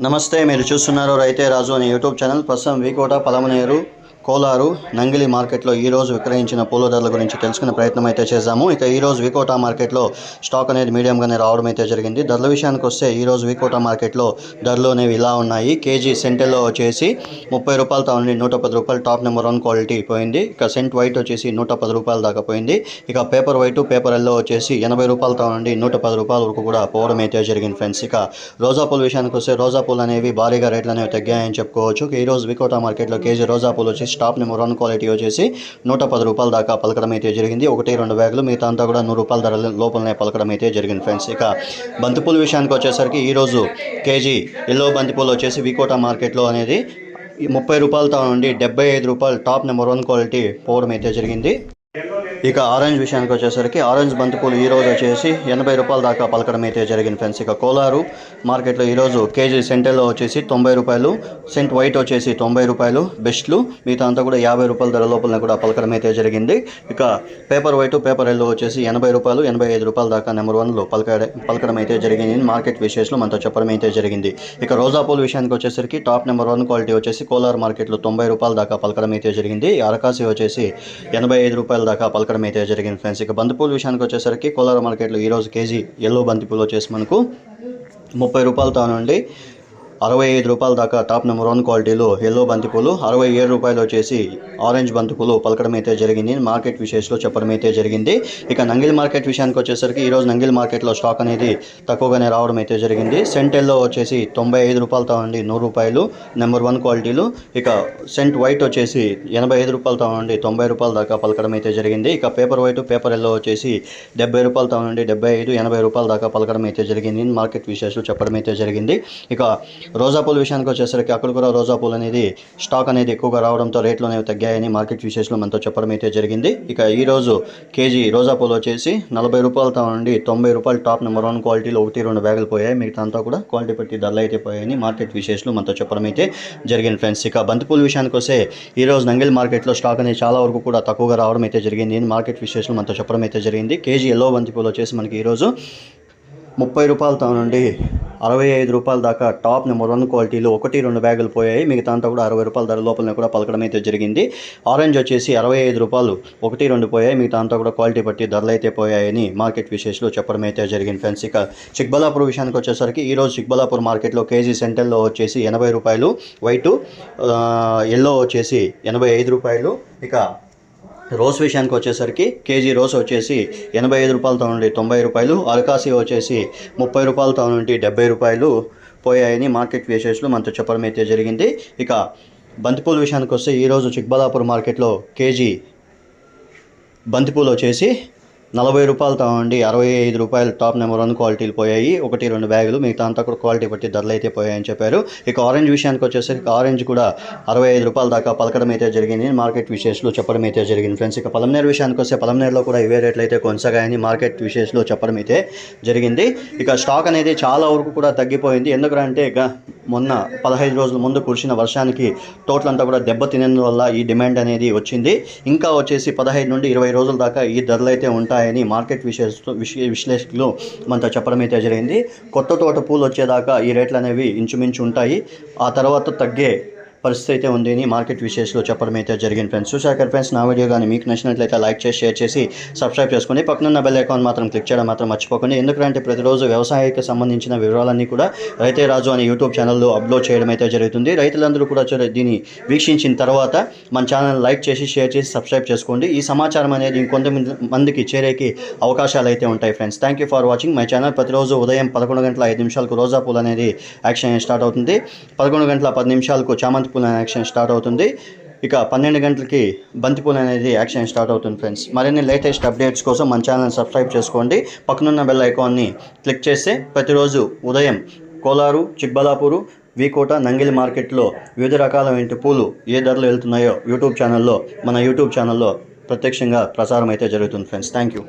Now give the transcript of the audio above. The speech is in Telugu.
నమస్తే మీరు చూస్తున్నారు రైతే రాజు అనే యూట్యూబ్ ఛానల్ ప్రస్తుతం వీకోట పలమనేరు కోలారు నంగిలి మార్కెట్లో ఈ రోజు విక్రయించిన పూల ధరల గురించి తెలుసుకునే ప్రయత్నం అయితే చేశాము. ఇక ఈరోజు వికోటా మార్కెట్లో స్టాక్ అనేది మీడియంగానే రావడం అయితే జరిగింది. ధరల విషయానికి వస్తే ఈరోజు వికోటా మార్కెట్లో ధరలు అనేవి ఇలా ఉన్నాయి. కేజీ సెంటెల్లో వచ్చేసి ముప్పై రూపాయలతో ఉండి నూట పది రూపాయలు టాప్ నెంబర్ వన్ క్వాలిటీ పోయింది. ఇక సెంట్ వైట్ వచ్చేసి నూట పది రూపాయల దాకా పోయింది. ఇక పేపర్ వైట్ పేపర్ ఎల్లో వచ్చేసి ఎనభై రూపాయలతో నుండి నూట పది రూపాయల వరకు కూడా పోవడం అయితే జరిగింది ఫ్రెండ్స్. ఇక రోజా పూల విషయానికి వస్తే రోజా పూలు అనేవి భారీగా రేట్లు అనేవి తగ్గాయని చెప్పుకోవచ్చు. ఈరోజు వికోటా మార్కెట్లో కేజీ రోజా పూలు వచ్చి టాప్ నెంబర్ వన్ క్వాలిటీ వచ్చేసి నూట పది రూపాయల దాకా పలకడం అయితే జరిగింది. ఒకటి రెండు బ్యాగులు మిగతా అంతా కూడా నూరు రూపాయల ధర లోపలనే పలకడం అయితే జరిగింది ఫ్రెండ్స్. ఇక బంతిపూల విషయానికి వచ్చేసరికి ఈరోజు కేజీ ఎల్లో బంతిపూలు వచ్చేసి వికోట మార్కెట్లో అనేది ముప్పై రూపాయలతో నుండి డెబ్బై ఐదు రూపాయలు టాప్ నెంబర్ వన్ క్వాలిటీ పోవడం అయితే జరిగింది. ఇక ఆరెంజ్ విషయానికి వచ్చేసరికి ఆరెంజ్ బంతిపూలు ఈ రోజు వచ్చేసి ఎనభై రూపాయల దాకా పలకడం అయితే జరిగింది ఫ్రెండ్స్. ఇక కోలారు మార్కెట్లో ఈరోజు కేజీ సెంటెల్లో వచ్చేసి తొంభై రూపాయలు సెంట్ వైట్ వచ్చేసి తొంభై రూపాయలు బెస్ట్లు మిగతా అంతా కూడా యాభై రూపాయల ధర లోపల కూడా పలకడం అయితే జరిగింది. ఇక పేపర్ వైట్ పేపర్ ఎల్లో వచ్చేసి ఎనభై రూపాయలు ఎనభై ఐదు రూపాయల దాకా నెంబర్ వన్లో పలక పలకడం అయితే జరిగింది. మార్కెట్ విశేషాలు మనతో చెప్పడం అయితే జరిగింది. ఇక రోజా పూల విషయానికి వచ్చేసరికి టాప్ నెంబర్ వన్ క్వాలిటీ వచ్చేసి కోలార్ మార్కెట్లో తొంభై రూపాయల దాకా పలకడం అయితే జరిగింది. అరకాసి వచ్చేసి ఎనభై ఐదు రూపాయల దాకా పలకడం అయితే జరిగింది ఫ్రెండ్స్ ఇక బంతిపూల విషయానికి వచ్చేసరికి కోలార మార్కెట్లో ఈరోజు కేజీ ఎల్లో బంతిపూలు వచ్చేసి మనకు ముప్పై రూపాయలతో నుండి అరవై ఐదు రూపాయల దాకా టాప్ నెంబర్ వన్ క్వాలిటీలో ఎల్లో బంతిపూలు అరవై ఏడు రూపాయలు వచ్చేసి ఆరెంజ్ బంతిపూలు పలకడం అయితే జరిగింది. మార్కెట్ విశేషలో చెప్పడం అయితే జరిగింది. ఇక నంగిల్ మార్కెట్ విషయానికి వచ్చేసరికి ఈరోజు నంగిల్ మార్కెట్లో స్టాక్ అనేది తక్కువగానే రావడం అయితే జరిగింది. సెంటెల్లో వచ్చేసి తొంభై ఐదు రూపాయలతో నుండి నూరు రూపాయలు నెంబర్ వన్ క్వాలిటీలు. ఇక సెంట్ వైట్ వచ్చేసి ఎనభై ఐదు రూపాయలతో నుండి తొంభై రూపాయల దాకా పలకడం అయితే జరిగింది. ఇక పేపర్ వైట్ పేపర్ ఎల్లో వచ్చేసి డెబ్బై రూపాయలతో నుండి డెబ్బై ఐదు ఎనభై రూపాయల దాకా పలకడం అయితే జరిగింది. మార్కెట్ విశేషాలు చెప్పడం అయితే జరిగింది. ఇక రోజా పూల విషయానికి వచ్చేసరికి అక్కడ కూడా రోజా పూలు అనేది స్టాక్ అనేది ఎక్కువగా రావడంతో రేట్లు అనేవి తగ్గాయని మార్కెట్ విశేషంలో మనతో చెప్పడం అయితే జరిగింది. ఇక ఈరోజు కేజీ రోజా పూలు వచ్చేసి నలభై రూపాయలతో నుండి తొంభై రూపాయలు టాప్ నెంబర్ వన్ క్వాలిటీలో ఒకటి రెండు బ్యాగులు పోయాయి. మిగతా అంతా కూడా క్వాలిటీ బట్టి ధరలు అయితే పోయాయని మార్కెట్ విశేషాలు మనతో చెప్పడం అయితే జరిగింది ఫ్రెండ్స్. ఇక బంతిపూల విషయానికి వస్తే ఈ రోజు నంగిల్ మార్కెట్లో స్టాక్ అనేది చాలా వరకు కూడా తక్కువగా రావడం అయితే జరిగింది మార్కెట్ విశేషాలు మనతో చెప్పడం అయితే జరిగింది. కేజీ ఎల్లో బంతిపూలు వచ్చేసి మనకి ఈరోజు ముప్పై రూపాయలతో నుండి అరవై ఐదు రూపాయల దాకా టాప్ నెంబర్ వన్ క్వాలిటీలో ఒకటి రెండు బ్యాగులు పోయాయి. మిగతా అంతా కూడా అరవై రూపాయల ధర లోపలనే కూడా పలకడం అయితే జరిగింది. ఆరెంజ్ వచ్చేసి అరవై ఐదు రూపాయలు ఒకటి రెండు పోయాయి. మిగతా అంతా కూడా క్వాలిటీ బట్టి ధరలు అయితే పోయాయని మార్కెట్ విశేషాలు చెప్పడం అయితే జరిగింది ఫ్రెండ్స్. ఇక చిక్బలాపూర్ విషయానికి వచ్చేసరికి ఈరోజు చిక్బలాపూర్ మార్కెట్లో కేజీ సెంటర్లో వచ్చేసి ఎనభై రూపాయలు వైటు ఎల్లో వచ్చేసి ఎనభై ఐదు రూపాయలు. ఇక రోస్ విషయానికి వచ్చేసరికి కేజీ రోస్ వచ్చేసి ఎనభై ఐదు రూపాయలతో నుండి తొంభై రూపాయలు అరకాసి వచ్చేసి ముప్పై రూపాయలతో నుండి డెబ్బై రూపాయలు పోయాయని మార్కెట్ విశేషాలు మనతో చెప్పడం అయితే జరిగింది. ఇక బంతిపూల విషయానికి వస్తే ఈరోజు చిక్బలాపూర్ మార్కెట్లో కేజీ బంతిపూలు వచ్చేసి నలభై రూపాయలు నుండి అరవై ఐదు రూపాయలు టాప్ నెంబర్ వన్ క్వాలిటీలు పోయాయి. ఒకటి రెండు బ్యాగులు మిగతా అంతా కూడా క్వాలిటీ బట్టి ధరలు అయితే పోయాయని చెప్పారు. ఇక ఆరెంజ్ విషయానికి వచ్చేసరికి ఆరెంజ్ కూడా అరవై ఐదు రూపాయల దాకా పలకడం అయితే జరిగింది. మార్కెట్ విశేషాలు చెప్పడం అయితే జరిగింది. ఫ్రెండ్స్ ఇక పలమనేరు విషయానికి వస్తే పలమనేరులో కూడా ఇవే రేట్లు అయితే కొనసాగాయని మార్కెట్ విశేషాలు చెప్పడం అయితే జరిగింది. ఇక స్టాక్ అనేది చాలా వరకు కూడా తగ్గిపోయింది. ఎందుకంటే ఇక మొన్న పదహైదు రోజుల ముందు కురిసిన వర్షానికి తోటలంతా కూడా దెబ్బతినేందువల్ల ఈ డిమాండ్ అనేది వచ్చింది. ఇంకా వచ్చేసి పదహైదు నుండి ఇరవై రోజుల దాకా ఈ ధరలు అయితే ఉంటాయని మార్కెట్ విశేష విశ్లే విశ్లేషకులు మనతో చెప్పడం అయితే జరిగింది. కొత్త తోట పూలు వచ్చేదాకా ఈ రేట్లు అనేవి ఇంచుమించు ఉంటాయి. ఆ తర్వాత తగ్గే పరిస్థితి అయితే ఉంది అని మార్కెట్ విశేషాలు చెప్పడం అయితే జరిగింది. ఫ్రెండ్స్ చూసాక ఫ్రెండ్స్ నా వీడియో కానీ మీకు నచ్చినట్లయితే లైక్ చేసి షేర్ చేసి సబ్స్క్రైబ్ చేసుకోండి పక్కనున్న బెల్ ఐకాన్ మాత్రం క్లిక్ చేయడం మాత్రం మర్చిపోకండి. ఎందుకంటే ప్రతిరోజు వ్యవసాయకి సంబంధించిన వివరాలన్నీ కూడా రైతే రాజు అనే యూట్యూబ్ ఛానల్లో అప్లోడ్ చేయడం అయితే జరుగుతుంది. రైతులందరూ కూడా దీన్ని వీక్షించిన తర్వాత మన ఛానల్ లైక్ చేసి షేర్ చేసి సబ్స్క్రైబ్ చేసుకోండి. ఈ సమాచారం అనేది ఇంకొంతమంది మందికి చేరేకి అవకాశాలు అయితే ఉంటాయి friends. Thank you for watching my channel ప్రతిరోజు ఉదయం పదకొండు గంటల ఐదు నిమిషాలకు రోజా పూలు అనేది యాక్షన్ స్టార్ట్ అవుతుంది. పదకొండు గంటల పది నిమిషాలకు చామంతి బంతిపూల యాక్షన్ స్టార్ట్ అవుతుంది. ఇక పన్నెండు గంటలకి బంతిపూలు అనేది యాక్షన్ స్టార్ట్ అవుతుంది ఫ్రెండ్స్. మరిన్ని లేటెస్ట్ అప్డేట్స్ కోసం మన ఛానల్ సబ్స్క్రైబ్ చేసుకోండి. పక్కనున్న బెల్ ఐకాన్ని క్లిక్ చేస్తే ప్రతిరోజు ఉదయం కోలారు చిక్బలాపూరు వీకోట నంగిలి మార్కెట్లో వివిధ రకాల ఇంటి పూలు ఏ ధరలు వెళ్తున్నాయో యూట్యూబ్ ఛానల్లో మన యూట్యూబ్ ఛానల్లో ప్రత్యక్షంగా ప్రసారం అయితే జరుగుతుంది ఫ్రెండ్స్. Thank you